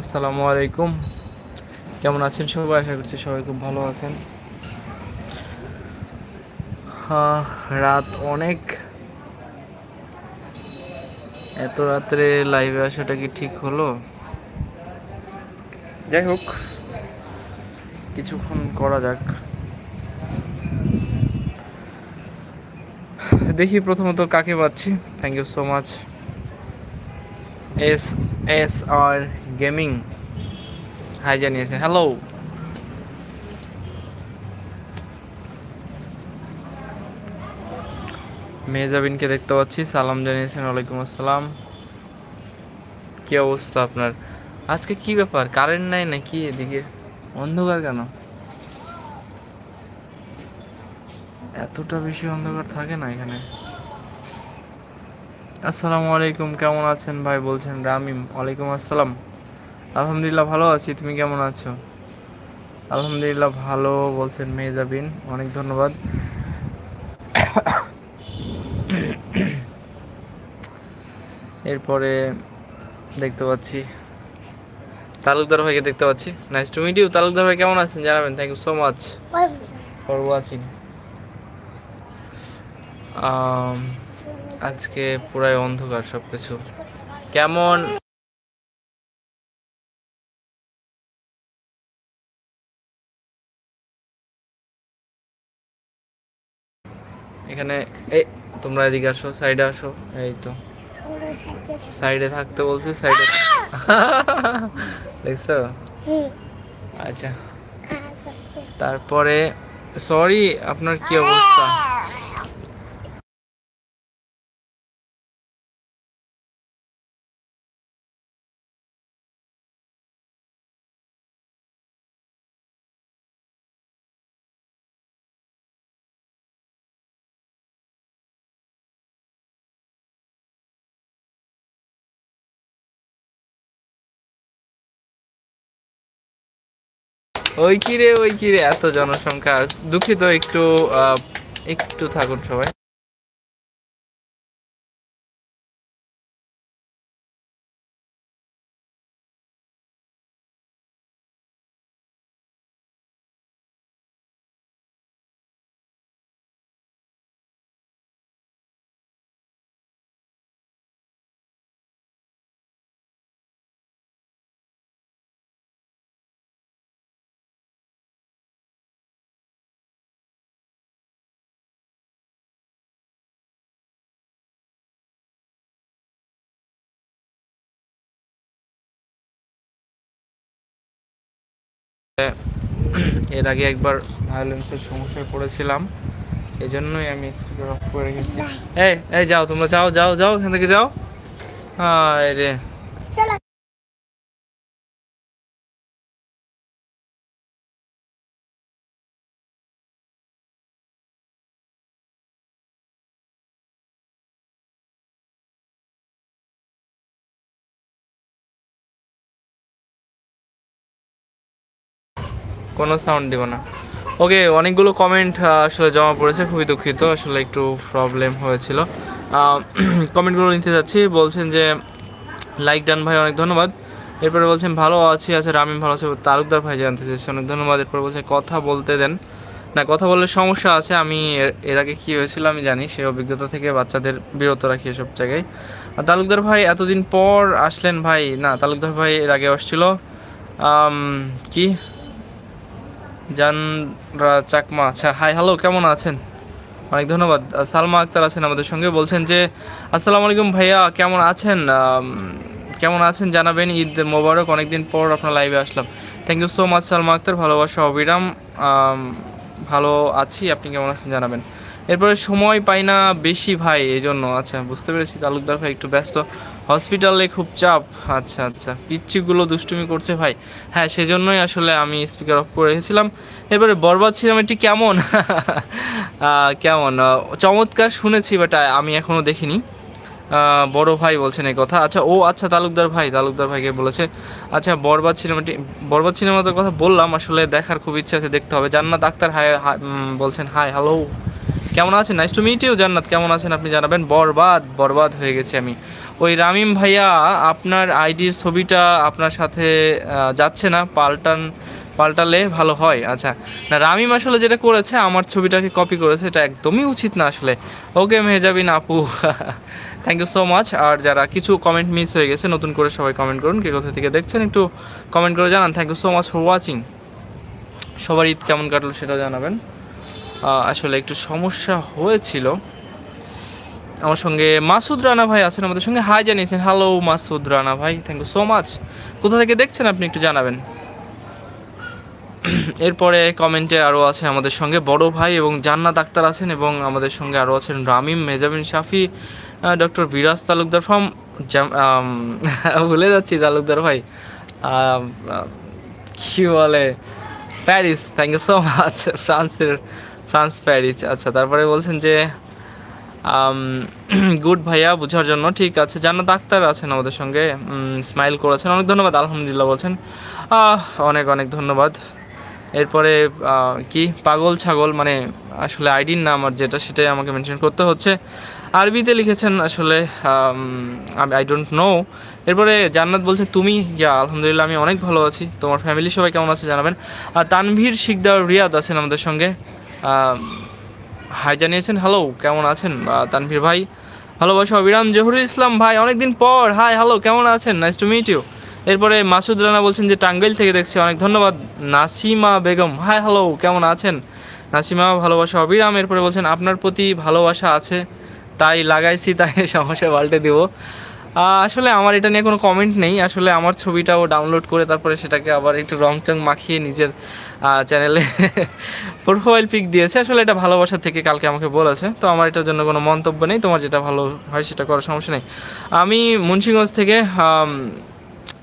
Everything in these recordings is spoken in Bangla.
আসসালামু আলাইকুম। কেমন আছেন সবাই? আশা করছি সবাই খুব ভালো আছেন। রাত অনেক। এত রাত্রে লাইভে আসাটা কি ঠিক হলো? যাই হোক, কিছুক্ষণ করা যাক। দেখি প্রথমত কাকে পাচ্ছি। Thank you so much S S R gaming. Hi জানিয়েছে। হ্যালো মেহজাবিনকে দেখতে পাচ্ছি। সালাম জানিয়েছেন, ওয়ালাইকুম আসসালাম। কি অবস্থা আপনার? আজকে কি ব্যাপার? কারেন্ট নাই নাকি এদিকে? অন্ধকার কেন? এতটা বেশি অন্ধকার থাকে না এখানে। আসসালামু আলাইকুম, কেমন আছেন ভাই? বলছেন রামিম। ওয়ালাইকুম আসসালাম। আলহামদুলিল্লাহ ভালো আছি, তুমি কেমন আছো? আলহামদুলিল্লাহ ভালো বলছেন মেহজাবিন অনেক ধন্যবাদ। এরপরে দেখতে পাচ্ছি, তালুকদার ভাইকে দেখতে পাচ্ছি। Nice to meet you Talukdar ভাই কেমন আছেন জানাবেন? Thank you so much for watching আজকে পুরাই অন্ধকার সব কিছু কেমন? এখানে এই তোমরা এদিকে আসো সাইডে আসো এই তো। সাইডে থাকতে বলছি সাইডে দেখছ? আচ্ছা। তারপরে সরি আপনার কি অবস্থা? ওই কিরে ওই কিরে এত জনসংখ্যা। দুঃখিত একটু একটু থাকুন সবাই। এর আগে একবার ভায়োলেন্সের সমস্যায় পড়েছিলাম। এই জন্যই আমি স্পিকার অফ করে রেখেছি। এই এই যাও, তোমরা যাও যাও যাও, এখান থেকে যাও। হায় কোনো সাউন্ড দিব না। ওকে অনেকগুলো কমেন্ট আসলে জমা পড়েছে, খুবই দুঃখিত, আসলে একটু প্রবলেম হয়েছিল। কমেন্টগুলো নিতে যাচ্ছি, বলছেন যে লাইক ডান ভাই, অনেক ধন্যবাদ। এরপরে বলছেন, ভালো আছি আছে রামিম ভালো আছে, তালুকদার ভাই জানতে চাইছে অনেক ধন্যবাদ। এরপর বলছেন, কথা বলতে দেন। না, কথা বললে সমস্যা আছে, আমি এর আগে কী হয়েছিল আমি জানি সেই অভিজ্ঞতা থেকে বাচ্চাদের বিরত রাখি এসব জায়গায়। আর তালুকদার ভাই, এতদিন পর আসলেন ভাই। না, তালুকদার ভাই এর আগে আসছিল। কি? জানরা চাকমা। আচ্ছা হাই হ্যালো কেমন আছেন? অনেক ধন্যবাদ। সালমা আক্তার আছেন আমাদের সঙ্গে। বলছেন যে, আসসালামু আলাইকুম ভাইয়া, কেমন আছেন? কেমন আছেন? জানাবেন ঈদ মোবারক। অনেকদিন পর আপনার লাইভে আসলাম। Thank you so much Salma Akter. ভালোবাসা, অবিরাম। ভালো আছি। আপনি কেমন আছেন? জানাবেন। এরপরে সময় পাই না বেশি ভাই এই জন্য আচ্ছা বুঝতে পেরেছি। তালুকদার ভাই একটু ব্যস্ত। হসপিটালে খুব চাপ। আচ্ছা আচ্ছা। পিচ্ছিগুলো দুষ্টুমি করছে ভাই। হ্যাঁ সেজন্যই আসলে আমি স্পিকার অফ করে রেখেছিলাম। এবারে বরবাদ সিনেমাটি কেমন? কেমন? চমৎকার শুনেছি বাট আমি এখনও দেখিনি। বড় ভাই বলছেন এই কথা। আচ্ছা ও আচ্ছা তালুকদার ভাই, তালুকদার ভাইকে বলেছে। আচ্ছা বরবাদ সিনেমাটি, বরবাদ সিনেমাটার কথা বললাম, আসলে দেখার খুব ইচ্ছা আছে, দেখতে হবে। জান্নাত আক্তার হাই বলছেন হাই হ্যালো কেমন আছেন? নাইস টু মিট ইউ জান্নাত। কেমন আছেন আপনি জানাবেন? বরবাদ বরবাদ হয়ে গেছি আমি। ওই রামিম ভাইয়া, আপনার আইডির ছবিটা আপনার সাথে যাচ্ছে না, পাল্টান, পাল্টালে ভালো হয়। আচ্ছা না, রামিম আসলে যেটা করেছে, আমার ছবিটাকে কপি করেছে, এটা একদমই উচিত না আসলে। ওকে মেহজাবিন আপু থ্যাংক ইউ সো মাচ আর যারা কিছু কমেন্ট মিস হয়ে গেছে, নতুন করে সবাই কমেন্ট করুন, কে কোথা থেকে দেখছেন, একটু কমেন্ট করে জানান। Thank you so much for watching সবার ঈদ কেমন কাটলো সেটাও জানাবেন। আসলে একটু সমস্যা হয়েছিল। আমার সঙ্গে মাসুদ রানা ভাই আছেন আমাদের সঙ্গে। হাই জানিয়েছেন। হ্যালো মাসুদ রানা ভাই। থ্যাংক ইউ সো মাচ কোথা থেকে দেখছেন আপনি একটু জানাবেন? এরপরে কমেন্টে আরও আছে আমাদের সঙ্গে বড় ভাই এবং জান্নাত আক্তার আছেন এবং আমাদের সঙ্গে আরও আছেন রামিম মেজাবিন শাফি ডক্টর বিরাজ তালুকদার ফ্রম ভুলে যাচ্ছি তালুকদার ভাই। কি বলে? Paris. Thank you so much ফ্রান্সের ফ্রান্স, প্যারিস। আচ্ছা তারপরে বলছেন যে গুড ভাইয়া বোঝার জন্য। ঠিক আছে, জান্নাত আক্তার আছেন আমাদের সঙ্গে। স্মাইল করেছেন। অনেক ধন্যবাদ, আলহামদুলিল্লাহ বলছেন। অনেক অনেক ধন্যবাদ। এরপরে কি? পাগল, ছাগল মানে আসলে আইডির নাম আর যেটা, সেটাই আমাকে মেনশন করতে হচ্ছে। আরবিতে লিখেছেন আসলে আই ডোন্ট নো এরপরে জান্নাত বলছে, তুমি? ইয়া, আলহামদুলিল্লাহ, আমি অনেক ভালো আছি। তোমার ফ্যামিলি সবাই কেমন আছে জানাবেন। আর তানভীর শিকদার রিয়াদ আছেন আমাদের সঙ্গে। হাই জানিয়েছেন হ্যালো কেমন আছেন? তানভীর ভাই। ভালোবাসা অবিরাম, জহুরুল ইসলাম ভাই, অনেকদিন পর। হাই হ্যালো কেমন আছেন? নাইস টু মিট ইউ এরপরে মাসুদ রানা বলছেন যে টাঙ্গাইল থেকে দেখছি, অনেক ধন্যবাদ। নাসিমা বেগম হাই হ্যালো কেমন আছেন? নাসিমা, ভালোবাসা অবিরাম। এরপরে বলছেন, আপনার প্রতি ভালোবাসা আছে, তাই লাগাইছি, তাই সমস্যা পাল্টে দেবো। আসলে আমার এটা নিয়ে কোনো কমেন্ট নেই। আসলে আমার ছবিটাও ডাউনলোড করে তারপরে সেটাকে আবার একটু রং চং মাখিয়ে নিজের চ্যানেলে প্রোফাইল পিক দিয়েছে। আসলে এটা ভালোবাসা থেকে কালকে আমাকে বলেছে। তো আমার এটার জন্য কোনো মন্তব্য নেই। তোমার যেটা ভালো হয় সেটা করার সমস্যা নেই। আমি মুন্সিগঞ্জ থেকে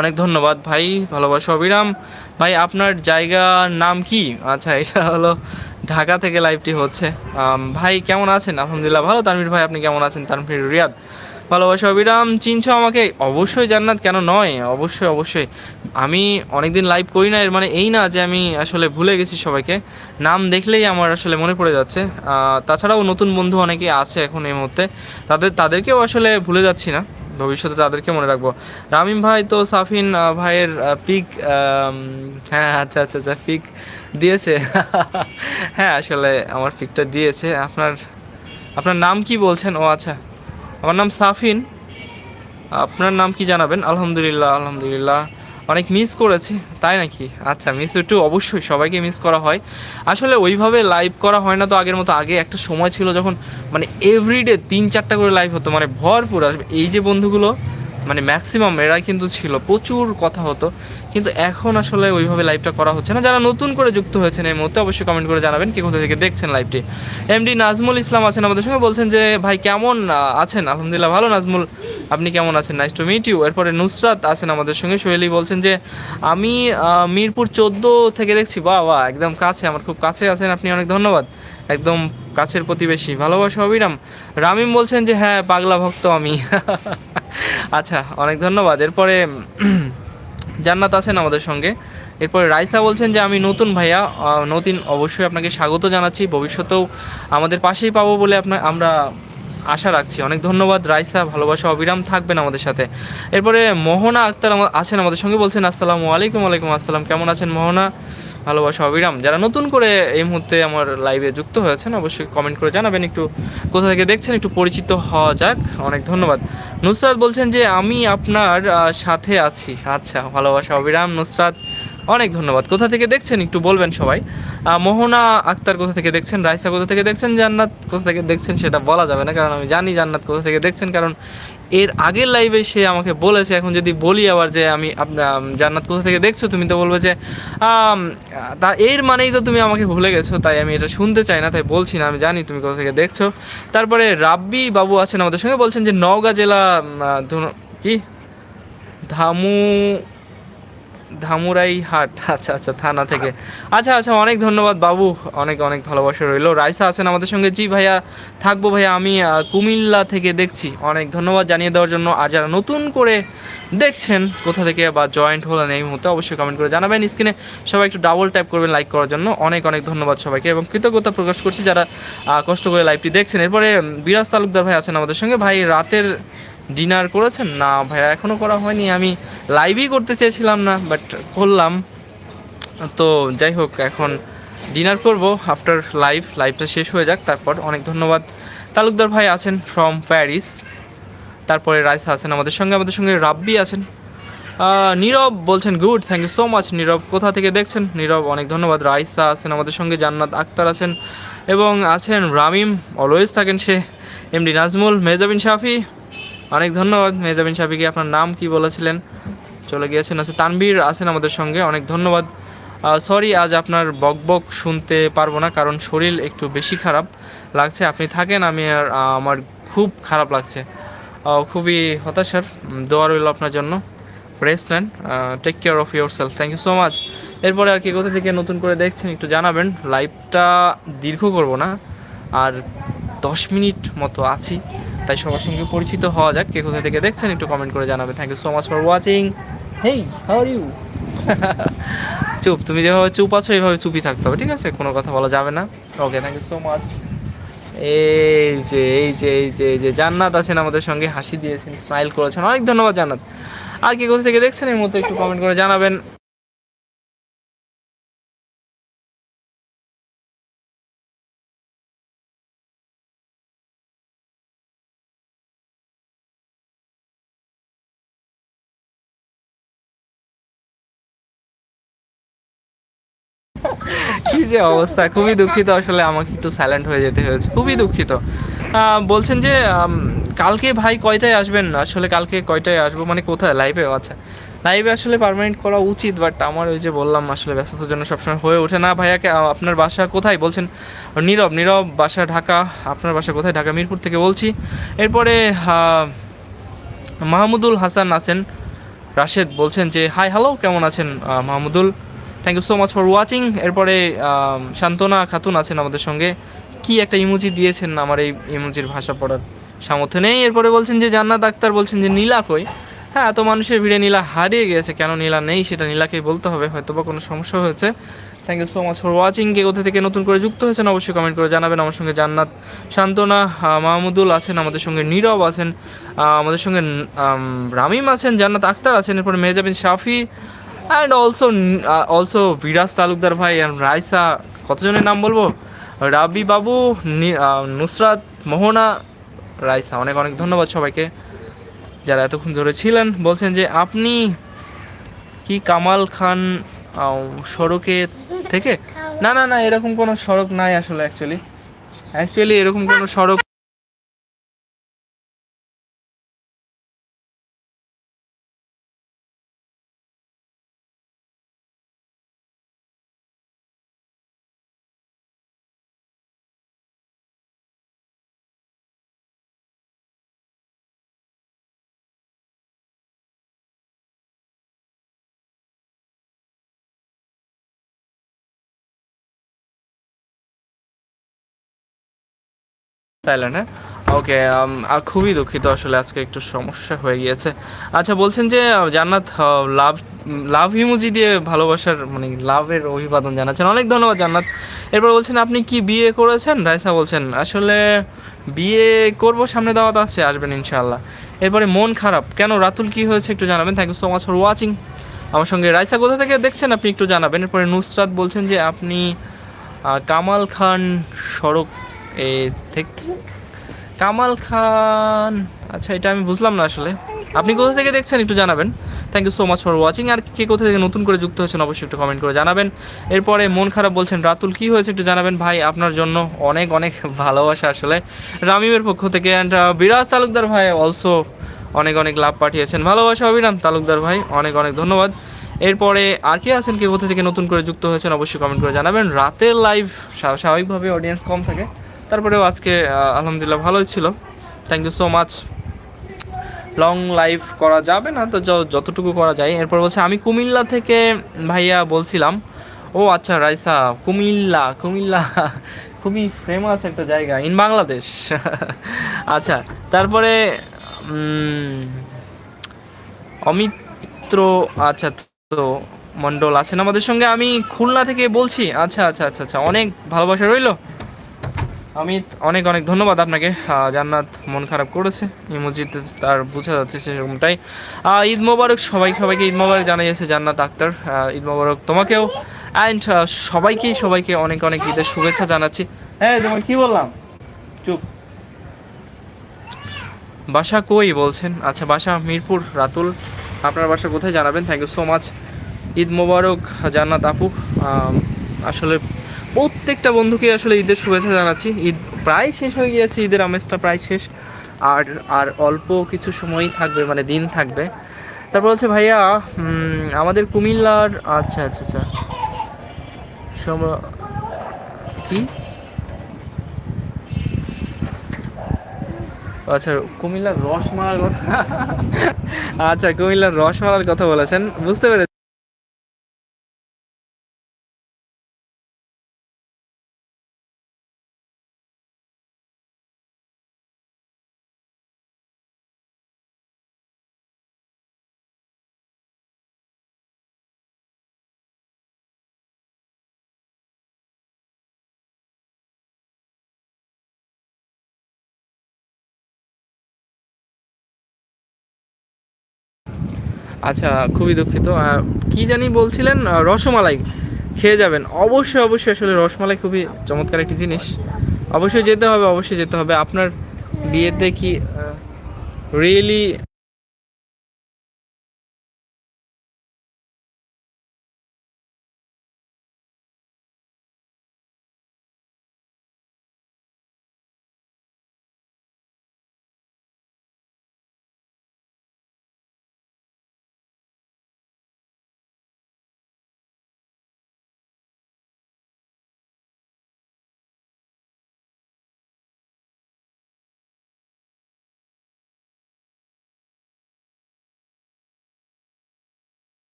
অনেক ধন্যবাদ ভাই। ভালোবাসা অবিরাম। ভাই, আপনার জায়গার নাম কি? আচ্ছা এটা হলো ঢাকা থেকে লাইভটি হচ্ছে। ভাই, কেমন আছেন? আলহামদুলিল্লাহ ভালো। তানভীর ভাই, আপনি কেমন আছেন? তানভীর, রিয়াদ। ভালোবাসা অবিরাম, চিনছো আমাকে? অবশ্যই জান্নাত, কেন নয়? অবশ্যই অবশ্যই। আমি অনেকদিন লাইভ করি না এর মানে এই না যে আমি আসলে ভুলে গেছি সবাইকে। নাম দেখলেই আমার আসলে মনে পড়ে যাচ্ছে। তাছাড়াও নতুন বন্ধু অনেকে আছে এখন এই মুহূর্তে। তাদের, তাদেরকেও আসলে ভুলে যাচ্ছি না। ভবিষ্যতে তাদেরকে মনে রাখব। রামিম ভাই তো সাফিন ভাইয়ের পিক হ্যাঁ আচ্ছা আচ্ছা আচ্ছা পিক দিয়েছে। হ্যাঁ আসলে আমার পিকটা দিয়েছে। আপনার আপনার নাম কি বলছেন? ও আচ্ছা। আমার নাম সাফিন। আপনার নাম কি জানাবেন? আলহামদুলিল্লাহ আলহামদুলিল্লাহ। অনেক মিস করেছি, তাই নাকি? আচ্ছা মিস একটু অবশ্যই সবাইকে মিস করা হয়। আসলে ওইভাবে লাইভ করা হয় না তো, আগের মতো আগে একটা সময় ছিল যখন মানে এভরিডে তিন চারটা করে লাইভ হতো মানে ভরপুর। আসবে এই যে বন্ধুগুলো মানে ম্যাক্সিমাম এরাই কিন্তু ছিল। প্রচুর কথা হতো। কিন্তু এখন আসলে ওইভাবে লাইভটা করা হচ্ছে না। যারা নতুন করে যুক্ত হয়েছেন এই মুহূর্তে অবশ্যই কমেন্ট করে জানাবেন কি কোথা থেকে দেখছেন লাইভটি এমডি নাজমুল ইসলাম আছেন আমাদের সঙ্গে, বলছেন যে, ভাই, কেমন আছেন? আলহামদুলিল্লাহ ভালো, নাজমুল। আপনি কেমন আছেন? নাইস টু মিট ইউ এরপরে নুসরাত আছেন আমাদের সঙ্গে। সোহেলি বলছেন যে, আমি মিরপুর চোদ্দ থেকে দেখছি। বাহ বা একদম কাছে, আমার খুব কাছে আছেন। আপনি অনেক ধন্যবাদ। একদম কাছের প্রতিবেশী। ভালোবাসা অবিরাম। রামিম বলছেন যে হ্যাঁ পাগলা ভক্ত আমি। আচ্ছা অনেক ধন্যবাদ। এরপরে জান্নাত আছেন আমাদের সঙ্গে। এরপরে রাইসা বলছেন যে, আমি নতুন ভাইয়া নতুন অবশ্যই আপনাকে স্বাগত জানাচ্ছি। ভবিষ্যতেও আমাদের পাশেই পাবো বলে আপনার আমরা আশা রাখছি। অনেক ধন্যবাদ রাইসা, ভালোবাসা, অবিরাম থাকবেন আমাদের সাথে। এরপরে মোহনা আক্তার আছেন আমাদের সঙ্গে, বলছেন, আসসালামু আলাইকুম আলাইকুম আসসালাম, কেমন আছেন মোহনা? ভালোবাসা, অবিরাম। যারা নতুন করে এই মুহূর্তে আমার লাইভে যুক্ত হয়েছেন, অবশ্যই কমেন্ট করে জানাবেন। একটু কোথা থেকে দেখছেন, একটু পরিচিত হওয়া যাক। অনেক ধন্যবাদ। নুসরাত বলছেন যে, আমি আপনার সাথে আছি। আচ্ছা ভালোবাসা, অবিরাম। নুসরাত, অনেক ধন্যবাদ। কোথা থেকে দেখছেন, একটু বলবেন সবাই। মোহনা আক্তার কোথা থেকে দেখছেন, রাইসা কোথা থেকে দেখছেন, জান্নাত কোথা থেকে দেখছেন, সেটা বলা যাবে না, কারণ আমি জানি জান্নাত কোথা থেকে দেখছেন, কারণ এর আগের লাইভে সে আমাকে বলেছে, এখন যদি বলি আবার যে আমি জান্নাত কোথা থেকে দেখছ, তুমি তো বলবে যে তা এর মানেই তো তুমি আমাকে ভুলে গেছো, তাই আমি এটা শুনতে চাই না, তাই বলছি না, আমি জানি তুমি কোথা থেকে দেখছ। তারপরে রাব্বি বাবু আছেন আমাদের সঙ্গে, বলছেন যে নওগাঁ জেলা কি? ধামু ধামুরাই হাট। আচ্ছা আচ্ছা থানা থেকে। আচ্ছা আচ্ছা অনেক ধন্যবাদ বাবু। অনেক অনেক ভালোবাসা রইল। রাইসা আছেন আমাদের সঙ্গে। জি ভাইয়া, থাকব ভাইয়া। আমি কুমিল্লা থেকে দেখছি। অনেক ধন্যবাদ জানিয়ে দেওয়ার জন্য। আর যারা নতুন করে দেখছেন কোথা থেকে বা জয়েন্ট হলেন এই মুহূর্তে অবশ্যই কমেন্ট করে জানাবেন। স্ক্রিনে সবাই একটু ডাবল ট্যাপ করবেন লাইক করার জন্য। অনেক অনেক ধন্যবাদ সবাইকে এবং কৃতজ্ঞতা প্রকাশ করছি যারা কষ্ট করে লাইভটি দেখছেন। এরপরে বিরাজ তালুকদার ভাই আছেন আমাদের সঙ্গে। ভাই, রাতের ডিনার করেছেন? না ভাইয়া এখনও করা হয়নি। আমি লাইভই করতে চেয়েছিলাম না বাট করলাম। তো যাই হোক, এখন ডিনার করব আফটার লাইভ লাইভটা শেষ হয়ে যাক। তারপর অনেক ধন্যবাদ। তালুকদার ভাই আছেন ফ্রম প্যারিস তারপরে রাইসা আছেন আমাদের সঙ্গে আমাদের সঙ্গে রাব্বি আছেন। নীরব বলছেন good thank you so much Nirob. কোথা থেকে দেখছেন? নীরব, অনেক ধন্যবাদ। রাইসা আছেন আমাদের সঙ্গে, জান্নাত আক্তার আছেন। এবং আছেন রামিম অলওয়েজ থাকেন সে। এমডি নাজমুল, মেজাবিন শাফি। অনেক ধন্যবাদ মেজাবিন শাফিকে আপনার নাম কি বলেছিলেন? চলে গিয়েছেন আছে তানবীর আছেন আমাদের সঙ্গে, অনেক ধন্যবাদ। সরি, আজ আপনার বকবক শুনতে পারব না, কারণ শরীর একটু বেশি খারাপ লাগছে। আপনি থাকেন, আমি আর আমার খুব খারাপ লাগছে। খুবই হতাশার দোয়া রইল আপনার জন্য। রেস্ট নেন take care of your self thank you so much এরপরে আর কি, কোথা থেকে নতুন করে দেখছেন, একটু জানাবেন। লাইভটা দীর্ঘ করব না, আর দশ মিনিট মতো আছি। তাই সবার সঙ্গে পরিচিত হওয়া যাক, কে কোথা থেকে দেখছেন একটু কমেন্ট করে জানাবেন thank you so much for watching hey how you চুপ, তুমি যেভাবে চুপ আছো, এইভাবে চুপই থাকতে হবে, ঠিক আছে? কোনো কথা বলা যাবে না। Okay thank you so much এই যে এই যে এই যে এই যে, জান্নাত আছেন আমাদের সঙ্গে, হাসি দিয়েছেন স্মাইল করেছেন। অনেক ধন্যবাদ, জান্নাত। আর কি কোথা থেকে দেখছেন এর মতো একটু কমেন্ট করে জানাবেন। যে অবস্থা, খুবই দুঃখিত আসলে আমাকে একটু সাইলেন্ট হয়ে যেতে হয়েছে, খুবই দুঃখিত। বলছেন যে কালকে ভাই কয়টায় আসবেন? আসলে কালকে কয়টায় আসব? মানে কোথায়? লাইভে আচ্ছা লাইভে আসলে পারমানেন্ট করা উচিত বাট আমার ওই যে বললাম, আসলে ব্যস্ততার জন্য সবসময় হয়ে ওঠে না। ভাইয়াকে আপনার বাসা কোথায়? বলছেন, নীরব নীরব বাসা ঢাকা, আপনার বাসা কোথায়? ঢাকা, মিরপুর থেকে বলছি। এরপরে মাহমুদুল হাসান আছেন, রাশেদ বলছেন যে হাই হ্যালো কেমন আছেন Mahmudul? Thank you so much for watching এরপরে শান্তনা খাতুন আছেন আমাদের সঙ্গে। কি একটা ইমোজি দিয়েছেন আমার এই ইমোজির ভাষা পড়ার সামর্থ্য নেই। এরপরে বলছেন যে, জান্নাত আক্তার বলছেন যে, নীলা কই? হ্যাঁ এত মানুষের ভিড়ে নীলা হারিয়ে গেছে। কেন নীলা নেই? সেটা নীলাকেই বলতে হবে। হয়তো বা কোনো সমস্যা হয়েছে। Thank you so much for watching কে কোথা থেকে নতুন করে যুক্ত হয়েছেন অবশ্যই কমেন্ট করে জানাবেন। আমার সঙ্গে জান্নাত, শান্তনা মাহমুদুল আছেন, আমাদের সঙ্গে নীরব আছেন আমাদের সঙ্গে রামিম আছেন, জান্নাত আক্তার আছেন। এরপরে Mehjabin Shafi and also also Biraj Talukdar ভাই and রাইসা কতজনের নাম বলব? রাবি বাবু নুসরাত মোহনা রাইসা অনেক অনেক ধন্যবাদ সবাইকে। যারা এতক্ষণ ধরে ছিলেন, বলছেন যে আপনি কি কামাল খান সড়কে থেকে? না না না, এরকম কোনো সড়ক নাই আসলে অ্যাকচুয়ালি অ্যাকচুয়ালি এরকম কোনো সড়ক থাইল্যান্ড ওকে খুবই দুঃখিত আসলে আজকে একটু সমস্যা হয়ে গিয়েছে। আচ্ছা বলছেন যে জান্নাত লাভ লাভ ইমোজি দিয়ে ভালোবাসার মানে লাভের অভিবাদন জানাচ্ছেন। অনেক ধন্যবাদ জান্নাত। এরপর বলছেন, আপনি কি বিয়ে করেছেন? রাইসা বলছেন, আসলে বিয়ে করব, সামনে দাওয়াত আছে, আসবেন ইনশাআল্লাহ। এরপরে, মন খারাপ। কেন? রাতুল কি হয়েছে একটু জানাবেন। Thank you so much for watching আমার সঙ্গে রাইসা কোথা থেকে দেখছেন, আপনি একটু জানাবেন। এরপরে নুসরাত বলছেন যে, আপনি কামাল খান সড়ক এ থেকে কামাল খান। আচ্ছা এটা আমি বুঝলাম না আসলে। আপনি কোথা থেকে দেখছেন একটু জানাবেন। Thank you so much for watching আর কে কোথা থেকে নতুন করে যুক্ত হয়েছেন অবশ্যই একটু কমেন্ট করে জানাবেন। এরপরে মন খারাপ বলছেন, রাতুল কি হয়েছে একটু জানাবেন। ভাই, আপনার জন্য অনেক অনেক ভালোবাসা আসলে রামিমের পক্ষ থেকে। অ্যান্ড বিরাজ তালুকদার ভাই অলসো অনেক অনেক লাভ পাঠিয়েছেন। ভালোবাসা অবিরাম তালুকদার ভাই, অনেক অনেক ধন্যবাদ। এরপরে আর কে আছেন? কে কোথা থেকে নতুন করে যুক্ত হয়েছেন? অবশ্যই কমেন্ট করে জানাবেন। রাতের লাইভ স্বাভাবিকভাবে অডিয়েন্স কম থাকে। তারপরেও আজকে আলহামদুলিল্লাহ ভালোই ছিল। Thank you so much long live করা যাবে না, তো যতটুকু করা যায়। এরপর বলছে, আমি কুমিল্লা থেকে ভাইয়া বলছিলাম, ও আচ্ছা রাইসা, কুমিল্লা কুমিল্লা, খুবই ফেমাস একটা জায়গা ইন বাংলাদেশ আচ্ছা তারপরে অমিত্র আচ্ছা তো মণ্ডল আছেন আমাদের সঙ্গে? আমি খুলনা থেকে বলছি। আচ্ছা আচ্ছা আচ্ছা আচ্ছা অনেক ভালোবাসা রইল। অমিত অনেক অনেক ধন্যবাদ আপনাকে। জান্নাত মন খারাপ করেছে ইমোজিতে তার বোঝা যাচ্ছে সেরকমটাই। ঈদ মোবারক সবাই সবাইকে ঈদ মোবারক জানাইয়েছে জান্নাত আক্তার। ঈদ মোবারক তোমাকেও। অ্যান্ড সবাইকেই সবাইকে অনেক অনেক ঈদের শুভেচ্ছা জানাচ্ছি। হ্যাঁ তোমার কি বললাম? চুপ। বাসা কই বলছেন? আচ্ছা বাসা মিরপুর রাতুল। আপনার বাসা কোথায় জানাবেন? Thank you so much Eid মোবারক জান্নাত আপু। আসলে প্রত্যেকটা বন্ধুকে আসলে ঈদের শুভেচ্ছা জানাচ্ছি। ঈদ প্রায় শেষ হয়ে গিয়েছে, ঈদের আমেজটা প্রায় শেষ। আর আর অল্প কিছু সময়ই থাকবে মানে দিন থাকবে। তারপর হচ্ছে ভাইয়া আমাদের কুমিল্লার আচ্ছা আচ্ছা আচ্ছা। কি? আচ্ছা কুমিল্লার রসমালার কথা। আচ্ছা কুমিল্লার রসমালার কথা বলেছেন। বুঝতে পেরেছি। আচ্ছা খুবই দুঃখিত। কি জানি বলছিলেন রসমালাই খেয়ে যাবেন। অবশ্যই অবশ্যই, আসলে রসমালাই খুবই চমৎকার একটি জিনিস। অবশ্যই যেতে হবে, অবশ্যই যেতে হবে। আপনার বিয়েতে কি রিয়েলি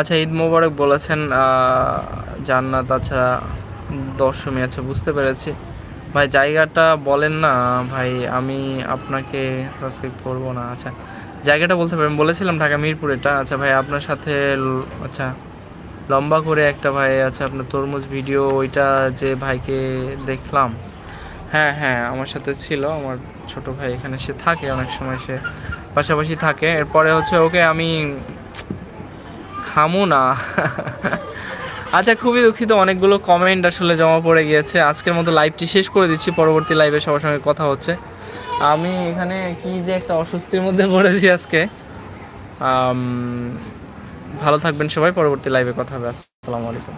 আচ্ছা ঈদ মোবারক বলেছেন জান্নাত আচ্ছা দশমী আচ্ছা বুঝতে পেরেছি। ভাই, জায়গাটা বলেন না, ভাই, আমি আপনাকে সাবস্ক্রাইব করব না। আচ্ছা জায়গাটা বলতে পারেন, বলেছিলাম ঢাকা মিরপুর এটা। আচ্ছা ভাই, আপনার সাথে আচ্ছা লম্বা করে একটা ভাই আচ্ছা আপনার তরমুজ ভিডিও, ওইটা যে ভাইকে দেখলাম। হ্যাঁ হ্যাঁ আমার সাথে ছিল, আমার ছোট ভাই এখানে, সে থাকে অনেক সময়, সে পাশাপাশি থাকে। এরপরে হচ্ছে, ওকে আমি খামু না। আচ্ছা খুবই দুঃখিত, অনেকগুলো কমেন্ট আসলে জমা পড়ে গিয়েছে। আজকের মতো লাইভটি শেষ করে দিচ্ছি, পরবর্তী লাইভে সবার সঙ্গে কথা হচ্ছে। আমি এখানে কি যে একটা অস্বস্তির মধ্যে পড়েছি আজকে। ভালো থাকবেন সবাই, পরবর্তী লাইভে কথা হবে। আসসালামু আলাইকুম।